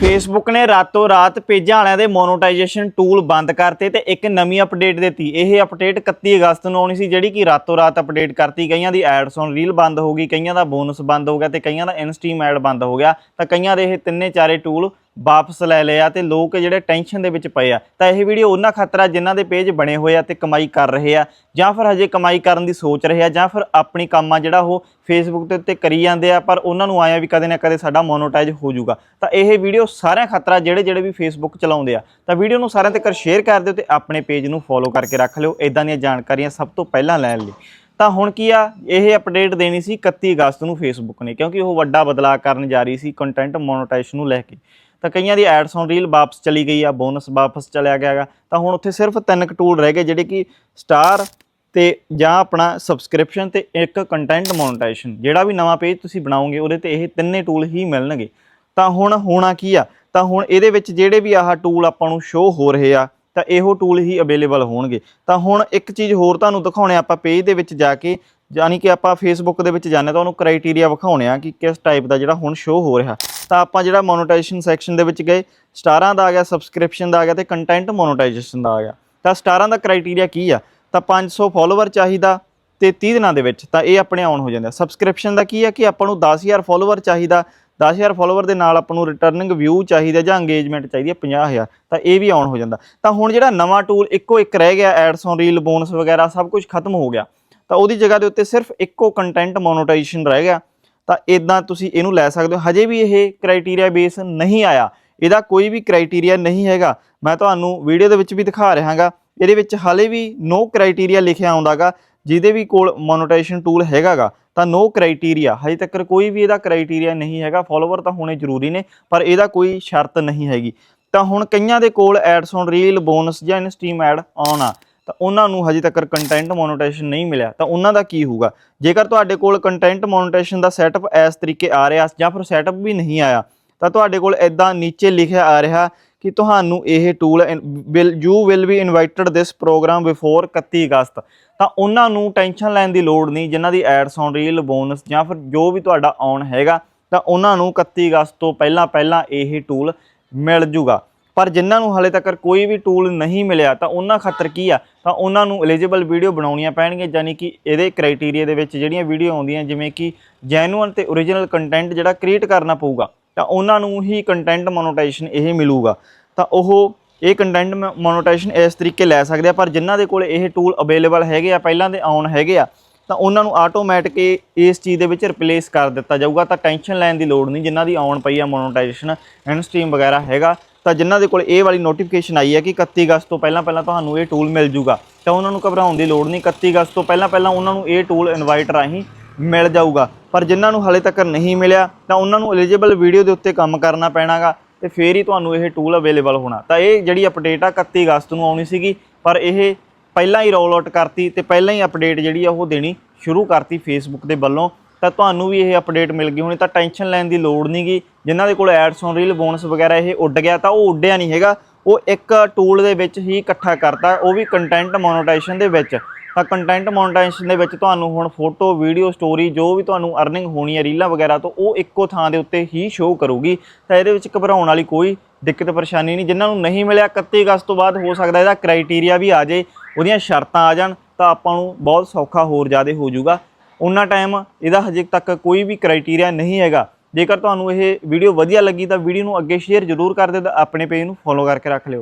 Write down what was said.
Facebook ਨੇ ਰਾਤੋਂ ਰਾਤ ਪੇਜਾਂ ਵਾਲਿਆਂ ਦੇ ਮੋਨੋਟਾਈਜੇਸ਼ਨ ਟੂਲ ਬੰਦ ਕਰਤੇ ਤੇ ਇੱਕ ਨਵੀਂ ਅਪਡੇਟ ਦਿੱਤੀ। ਇਹ ਅਪਡੇਟ 31 ਅਗਸਤ ਨੂੰ ਆਉਣੀ ਸੀ, ਜਿਹੜੀ ਕਿ ਰਾਤੋਂ ਰਾਤ ਅਪਡੇਟ ਕਰਤੀ। ਕਈਆਂ ਦੀ ਐਡਸ ਔਨ ਰੀਲ ਬੰਦ ਹੋ ਗਈ, ਕਈਆਂ ਦਾ ਬੋਨਸ ਬੰਦ ਹੋ ਗਿਆ ਤੇ ਕਈਆਂ ਦਾ ਇਨਸਟ੍ਰੀਮ ਐਡ ਬੰਦ ਹੋ ਗਿਆ। ਤਾਂ ਕਈਆਂ ਦੇ ਇਹ ਤਿੰਨੇ ਚਾਰੇ ਟੂਲ ਵਾਪਸ ਲੈ ਲਿਆ ਤੇ ਲੋਕ ਜਿਹੜੇ ਟੈਨਸ਼ਨ ਦੇ ਵਿੱਚ ਪਏ ਆ। ਤਾਂ ਇਹ ਵੀਡੀਓ ਉਹਨਾਂ ਖਤਰਾ ਆ ਜਿਨ੍ਹਾਂ ਦੇ ਪੇਜ ਬਣੇ ਹੋਏ ਆ ਤੇ ਕਮਾਈ ਕਰ ਰਹੇ ਆ, ਜਾਂ ਫਿਰ ਹਜੇ ਕਮਾਈ ਕਰਨ ਦੀ ਸੋਚ ਰਹੇ ਆ, ਜਾਂ ਫਿਰ ਆਪਣੀ ਕੰਮ ਆ ਜਿਹੜਾ ਉਹ ਫੇਸਬੁੱਕ ਦੇ ਉੱਤੇ ਕਰੀ ਜਾਂਦੇ ਆ, ਪਰ ਉਹਨਾਂ ਨੂੰ ਆਇਆ ਵੀ ਕਦੇ ਨਾ ਕਦੇ ਸਾਡਾ ਮੋਨੋਟਾਈਜ਼ ਹੋ ਜਾਊਗਾ। ਤਾਂ ਇਹ ਵੀਡੀਓ ਸਾਰਿਆਂ ਖਤਰਾ ਜਿਹੜੇ ਜਿਹੜੇ ਵੀ ਫੇਸਬੁੱਕ ਚਲਾਉਂਦੇ ਆ, ਤਾਂ ਵੀਡੀਓ ਨੂੰ ਸਾਰਿਆਂ ਤੱਕ ਸ਼ੇਅਰ ਕਰ ਦਿਓ ਤੇ ਆਪਣੇ ਪੇਜ ਨੂੰ ਫੋਲੋ ਕਰਕੇ ਰੱਖ ਲਿਓ। ਇਦਾਂ ਦੀਆਂ ਜਾਣਕਾਰੀਆਂ ਸਭ ਤੋਂ ਪਹਿਲਾਂ ਲੈਣ ਲਈ। ਤਾਂ ਹੁਣ ਕੀ ਆ, ਇਹ ਅਪਡੇਟ ਦੇਣੀ ਸੀ 31 ਅਗਸਤ ਨੂੰ ਫੇਸਬੁੱਕ ਨੇ, ਕਿਉਂਕਿ ਉਹ ਵੱਡਾ ਬਦਲਾਅ ਕਰਨ ਜਾ ਰਹੀ ਸੀ ਕੰਟੈਂਟ ਮੋਨੋਟਾਈਜੇਸ਼ਨ ਨੂੰ ਲੈ ਕੇ। ਤਾਂ ਕਈਆਂ ਦੀ ਐਡਸ ਔਨ ਰੀਲ ਵਾਪਸ ਚਲੀ ਗਈ ਆ ਬੋਨਸ ਵਾਪਸ ਚਲਿਆ ਗਿਆ ਗਾ ਤਾਂ ਹੁਣ ਉੱਥੇ ਸਿਰਫ ਤਿੰਨ ਕੁ ਟੂਲ ਰਹਿ ਗਏ, ਜਿਹੜੇ ਕਿ ਸਟਾਰ ਤੇ ਜਾਂ ਆਪਣਾ ਸਬਸਕ੍ਰਿਪਸ਼ਨ ਤੇ ਇੱਕ ਕੰਟੈਂਟ ਮੋਨਟਾਈਜੇਸ਼ਨ ਜਿਹੜਾ ਵੀ ਨਵਾਂ ਪੇਜ ਤੁਸੀਂ ਬਣਾਓਗੇ, ਉਹਦੇ ਤੇ ਇਹ ਤਿੰਨੇ ਟੂਲ ਹੀ ਮਿਲਣਗੇ। ਤਾਂ ਹੁਣ ਹੋਣਾ ਕੀ ਆ? ਤਾਂ ਹੁਣ ਇਹਦੇ ਵਿੱਚ ਜਿਹੜੇ ਵੀ ਆਹ ਟੂਲ ਆਪਾਂ ਨੂੰ ਸ਼ੋ ਹੋ ਰਹੇ ਆ, ਤਾਂ ਇਹੋ ਟੂਲ ਹੀ ਅਵੇਲੇਬਲ ਹੋਣਗੇ। ਤਾਂ ਹੁਣ ਇੱਕ ਚੀਜ਼ ਹੋਰ ਤੁਹਾਨੂੰ ਦਿਖਾਉਣੇ ਆਪਾਂ ਪੇਜ ਦੇ ਵਿੱਚ ਜਾ ਕੇ, ਯਾਨੀ ਕਿ ਆਪਾਂ ਫੇਸਬੁੱਕ ਦੇ ਵਿੱਚ ਜਾਂਦੇ ਤਾਂ ਉਹਨੂੰ ਕ੍ਰਾਈਟੇਰੀਆ ਵਿਖਾਉਣੇ ਆ ਕਿ ਕਿਸ ਟਾਈਪ ਦਾ ਜਿਹੜਾ ਹੁਣ ਸ਼ੋ ਹੋ ਰਿਹਾ। ਤਾਂ ਆਪਾਂ ਜਿਹੜਾ ਮੋਨੋਟਾਈਜੇਸ਼ਨ ਸੈਕਸ਼ਨ ਦੇ ਵਿੱਚ ਗਏ, ਸਟਾਰਾਂ ਦਾ ਆ ਗਿਆ ਸਬਸਕ੍ਰਿਪਸ਼ਨ ਦਾ ਆ ਗਿਆ ਤੇ ਕੰਟੈਂਟ ਮੋਨੋਟਾਈਜੇਸ਼ਨ ਦਾ ਆ ਗਿਆ। ਤਾਂ ਸਟਾਰਾਂ ਦਾ ਕ੍ਰਾਈਟੇਰੀਆ ਕੀ ਆ? ਤਾਂ 500 ਫਾਲੋਅਰ ਚਾਹੀਦਾ ਤੇ 30 ਦਿਨਾਂ ਦੇ ਵਿੱਚ ਤਾਂ ਇਹ ਆਪਣੇ ਆਨ ਹੋ ਜਾਂਦਾ ਸਬਸਕ੍ਰਿਪਸ਼ਨ ਦਾ ਕੀ ਆ ਕਿ ਆਪਾਂ ਨੂੰ 10000 ਫਾਲੋਅਰ ਚਾਹੀਦਾ 10000 ਫਾਲੋਅਰ ਦੇ ਨਾਲ ਆਪਾਂ ਨੂੰ ਰਿਟਰਨਿੰਗ ਵਿਊ ਚਾਹੀਦਾ ਜਾਂ ਇੰਗੇਜਮੈਂਟ ਚਾਹੀਦੀ ਹੈ 50000 ਤਾਂ ਇਹ ਵੀ ਆਨ ਹੋ ਜਾਂਦਾ। ਤਾਂ ਹੁਣ ਜਿਹੜਾ ਨਵਾਂ ਟੂਲ ਇੱਕੋ ਇੱਕ ਰਹਿ ਗਿਆ ਐਡਸ ਔਨ ਰੀਲ ਬੋਨਸ ਵਗੈਰਾ ਸਭ ਕੁਝ ਖਤਮ ਹੋ ਗਿਆ। ਤਾਂ ਉਹਦੀ ਜਗ੍ਹਾ ਦੇ ਉੱਤੇ ਸਿਰਫ ਇੱਕੋ ਕੰਟੈਂਟ ਮੋਨੋਟਾਈਜੇਸ਼ਨ ਰਹਿ ਗਿਆ। ਤਾਂ ਇਦਾਂ ਤੁਸੀਂ ਇਹਨੂੰ ਲੈ ਸਕਦੇ ਹੋ। ਹਜੇ ਵੀ ਇਹ ਕ੍ਰਾਈਟੇਰੀਆ ਬੇਸ ਨਹੀਂ ਆਇਆ। ਇਹਦਾ ਕੋਈ ਵੀ ਕ੍ਰਾਈਟੇਰੀਆ ਨਹੀਂ ਹੈਗਾ। ਮੈਂ ਤੁਹਾਨੂੰ ਵੀਡੀਓ ਦੇ ਵਿੱਚ ਵੀ ਦਿਖਾ ਰਿਹਾਗਾ। ਇਹਦੇ ਵਿੱਚ ਹਾਲੇ ਵੀ ਨੋ ਕ੍ਰਾਈਟੇਰੀਆ ਲਿਖਿਆ ਆਉਂਦਾਗਾ, ਜਿਹਦੇ ਵੀ ਕੋਲ ਮੋਨੋਟਾਈਜੇਸ਼ਨ ਟੂਲ ਹੈਗਾਗਾ, ਤਾਂ ਨੋ ਕ੍ਰਾਈਟੇਰੀਆ ਹਜੇ ਤੱਕ ਕੋਈ ਵੀ ਇਹਦਾ ਕ੍ਰਾਈਟੇਰੀਆ ਨਹੀਂ ਹੈਗਾ। ਫਾਲੋਅਰ ਤਾਂ ਹੋਣੇ ਜ਼ਰੂਰੀ ਨੇ, ਪਰ ਇਹਦਾ ਕੋਈ ਸ਼ਰਤ ਨਹੀਂ ਹੈਗੀ। ਤਾਂ ਹੁਣ ਕਈਆਂ ਦੇ ਕੋਲ ਐਡਸ ਔਨ ਰੀਲ ਬੋਨਸ ਜਾਂ ਇਨਸਟ੍ਰੀਮ ਐਡ ਆਨ ਆ। ਤਾਂ ਉਹਨਾਂ ਨੂੰ ਹਜੇ ਤੱਕ ਕੰਟੈਂਟ ਮੋਨੋਟਾਈਜੇਸ਼ਨ ਨਹੀਂ ਮਿਲਿਆ, ਤਾਂ ਉਹਨਾਂ ਦਾ ਕੀ ਹੋਊਗਾ? ਜੇਕਰ ਤੁਹਾਡੇ ਕੋਲ ਕੰਟੈਂਟ ਮੋਨੋਟਾਈਜੇਸ਼ਨ ਦਾ ਸੈਟਅਪ ਇਸ ਤਰੀਕੇ ਆ ਰਿਹਾ ਜਾਂ ਫਿਰ ਸੈਟਅਪ ਵੀ ਨਹੀਂ ਆਇਆ, ਤਾਂ ਤੁਹਾਡੇ ਕੋਲ ਇਦਾਂ ਨੀਚੇ ਲਿਖਿਆ ਆ ਰਿਹਾ ਕਿ ਤੁਹਾਨੂੰ ਇਹ tool will you will be invited this program before 31 ਅਗਸਤ। ਤਾਂ ਉਹਨਾਂ ਨੂੰ ਟੈਨਸ਼ਨ ਲੈਣ ਦੀ ਲੋੜ ਨਹੀਂ, ਜਿਨ੍ਹਾਂ ਦੀ ਐਡਸ ਔਨ ਰੀਲ ਬੋਨਸ ਜਾਂ ਫਿਰ ਜੋ ਵੀ ਤੁਹਾਡਾ ਆਨ ਹੈਗਾ, ਤਾਂ ਉਹਨਾਂ ਨੂੰ 31 ਅਗਸਤ ਤੋਂ ਪਹਿਲਾਂ ਪਹਿਲਾਂ ਇਹ ਟੂਲ ਮਿਲ ਜੂਗਾ। ਪਰ ਜਿਨ੍ਹਾਂ ਨੂੰ ਹਾਲੇ ਤੱਕ ਕੋਈ ਵੀ ਟੂਲ ਨਹੀਂ ਮਿਲਿਆ, ਤਾਂ ਉਹਨਾਂ ਖਾਤਰ ਕੀ ਆ? ਤਾਂ ਉਹਨਾਂ ਨੂੰ ਐਲੀਜੀਬਲ ਵੀਡੀਓ ਬਣਾਉਣੀਆਂ ਪੈਣਗੀਆਂ, ਯਾਨੀ ਕਿ ਇਹਦੇ ਕ੍ਰਾਈਟੇਰੀਆ ਦੇ ਵਿੱਚ ਜਿਹੜੀਆਂ ਵੀਡੀਓ ਆਉਂਦੀਆਂ, ਜਿਵੇਂ ਕਿ ਜੈਨੂਅਨ ਤੇ ਓਰੀਜਨਲ ਕੰਟੈਂਟ ਜਿਹੜਾ ਕ੍ਰੀਏਟ ਕਰਨਾ ਪਊਗਾ, ਤਾਂ ਉਹਨਾਂ ਨੂੰ ਹੀ ਕੰਟੈਂਟ ਮੋਨੋਟਾਈਜੇਸ਼ਨ ਇਹ ਮਿਲੂਗਾ। ਤਾਂ ਉਹ ਇਹ ਕੰਟੈਂਟ ਮੋਨੋਟਾਈਜੇਸ਼ਨ ਇਸ ਤਰੀਕੇ ਲੈ ਸਕਦੇ ਆ, ਪਰ ਜਿਨ੍ਹਾਂ ਦੇ ਕੋਲ ਇਹ ਟੂਲ ਅਵੇਲੇਬਲ ਹੈਗੇ ਆ, ਪਹਿਲਾਂ ਦੇ ਆਉਣ ਹੈਗੇ ਆ, ਤਾਂ ਉਹਨਾਂ ਨੂੰ ਆਟੋਮੈਟਿਕ ਇਸ ਚੀਜ਼ ਦੇ ਵਿੱਚ ਰਿਪਲੇਸ ਕਰ ਦਿੱਤਾ ਜਾਊਗਾ। ਤਾਂ ਟੈਨਸ਼ਨ ਲੈਣ ਦੀ ਲੋੜ ਨਹੀਂ, ਜਿਨ੍ਹਾਂ ਦੀ ਆਉਣ ਪਈ ਆ ਮੋਨੋਟਾਈਜੇਸ਼ਨ ਇਨਸਟ੍ਰੀਮ ਵਗੈਰਾ ਹੈਗਾ। ਤਾਂ ਜਿਨ੍ਹਾਂ ਦੇ ਕੋਲ ਇਹ ਵਾਲੀ ਨੋਟੀਫਿਕੇਸ਼ਨ ਆਈ ਹੈ ਕਿ 31 ਅਗਸਤ ਤੋਂ ਪਹਿਲਾਂ ਪਹਿਲਾਂ ਤੁਹਾਨੂੰ ਇਹ ਟੂਲ ਮਿਲ ਜੂਗਾ ਤਾਂ ਉਹਨਾਂ ਨੂੰ ਘਬਰਾਉਣ ਦੀ ਲੋੜ ਨਹੀਂ। 31 ਅਗਸਤ ਤੋਂ ਪਹਿਲਾਂ ਪਹਿਲਾਂ ਉਹਨਾਂ ਨੂੰ ਇਹ ਟੂਲ ਇਨਵਾਈਟ ਰਾਹੀਂ ਮਿਲ ਜਾਊਗਾ। ਪਰ ਜਿਨ੍ਹਾਂ ਨੂੰ ਹਲੇ ਤੱਕ ਨਹੀਂ ਮਿਲਿਆ, ਤਾਂ ਉਹਨਾਂ ਨੂੰ ਐਲੀਜੀਬਲ ਵੀਡੀਓ ਦੇ ਉੱਤੇ ਕੰਮ ਕਰਨਾ ਪੈਣਾਗਾ ਤੇ ਫੇਰ ਹੀ ਤੁਹਾਨੂੰ ਇਹ ਟੂਲ ਅਵੇਲੇਬਲ ਹੋਣਾ। ਤਾਂ ਇਹ ਜਿਹੜੀ ਅਪਡੇਟ ਆ 31 ਅਗਸਤ ਨੂੰ ਆਉਣੀ ਸੀਗੀ, ਪਰ ਇਹ ਪਹਿਲਾਂ ਹੀ ਰੋਲ ਆਊਟ ਕਰਤੀ ਤੇ ਪਹਿਲਾਂ ਹੀ ਅਪਡੇਟ ਜਿਹੜੀ ਆ ਉਹ ਦੇਣੀ ਸ਼ੁਰੂ ਕਰਤੀ ਫੇਸਬੁੱਕ ਦੇ ਵੱਲੋਂ। ਤਾਂ ਤੁਹਾਨੂੰ ਵੀ ਇਹ ਅਪਡੇਟ ਮਿਲ ਗਈ। ਹੋਣੀ ਤਾਂ ਟੈਨਸ਼ਨ ਲੈਣ ਦੀ ਲੋੜ ਨਹੀਂਗੀ ਜਿਨ੍ਹਾਂ ਦੇ ਕੋਲ ਐਡਸ ਔਨ ਰੀਲ ਬੋਨਸ ਵਗੈਰਾ ਇਹ ਉੱਡ ਗਿਆ, ਤਾਂ ਉਹ ਉੱਡਿਆ ਨਹੀਂ ਹੈਗਾ। ਉਹ ਇੱਕ ਟੂਲ ਦੇ ਵਿੱਚ ਹੀ ਇਕੱਠਾ ਕਰਤਾ, ਉਹ ਵੀ ਕੰਟੈਂਟ ਮੋਨੋਟਾਈਜੇਸ਼ਨ ਦੇ ਵਿੱਚ। ਤਾਂ ਕੰਟੈਂਟ ਮੋਨਟਾਈਜੇਸ਼ਨ ਦੇ ਵਿੱਚ ਤੁਹਾਨੂੰ ਹੁਣ ਫੋਟੋ ਵੀਡੀਓ ਸਟੋਰੀ ਜੋ ਵੀ ਤੁਹਾਨੂੰ ਅਰਨਿੰਗ ਹੋਣੀ ਹੈ ਰੀਲਾਂ ਵਗੈਰਾ ਤੋਂ, ਉਹ ਇੱਕੋ ਥਾਂ ਦੇ ਉੱਤੇ ਹੀ ਸ਼ੋਅ ਕਰੂਗੀ। ਤਾਂ ਇਹਦੇ ਵਿੱਚ ਘਬਰਾਉਣ ਵਾਲੀ ਕੋਈ ਦਿੱਕਤ ਪਰੇਸ਼ਾਨੀ ਨਹੀਂ। ਜਿਨ੍ਹਾਂ ਨੂੰ ਨਹੀਂ ਮਿਲਿਆ 31 ਅਗਸਤ ਤੋਂ ਬਾਅਦ ਹੋ ਸਕਦਾ ਇਹਦਾ ਕ੍ਰਾਈਟੇਰੀਆ ਵੀ ਆ ਜਾਏ, ਉਹਦੀਆਂ ਸ਼ਰਤਾਂ ਆ ਜਾਣ, ਤਾਂ ਆਪਾਂ ਨੂੰ ਬਹੁਤ ਸੌਖਾ ਹੋਰ ਜ਼ਿਆਦਾ ਹੋ ਜਾਊਗਾ। ਉਹਨਾਂ ਟਾਈਮ ਇਹਦਾ ਹਜੇ ਤੱਕ ਕੋਈ ਵੀ ਕ੍ਰਾਈਟੇਰੀਆ ਨਹੀਂ ਹੈਗਾ। ਜੇਕਰ ਤੁਹਾਨੂੰ ਇਹ ਵੀਡੀਓ ਵਧੀਆ ਲੱਗੀ ਤਾਂ ਵੀਡੀਓ ਨੂੰ ਅੱਗੇ ਸ਼ੇਅਰ ਜ਼ਰੂਰ ਕਰ ਦਿਓ ਤੇ ਆਪਣੇ ਪੇਜ ਨੂੰ ਫੋਲੋ ਕਰਕੇ ਰੱਖ ਲਿਓ।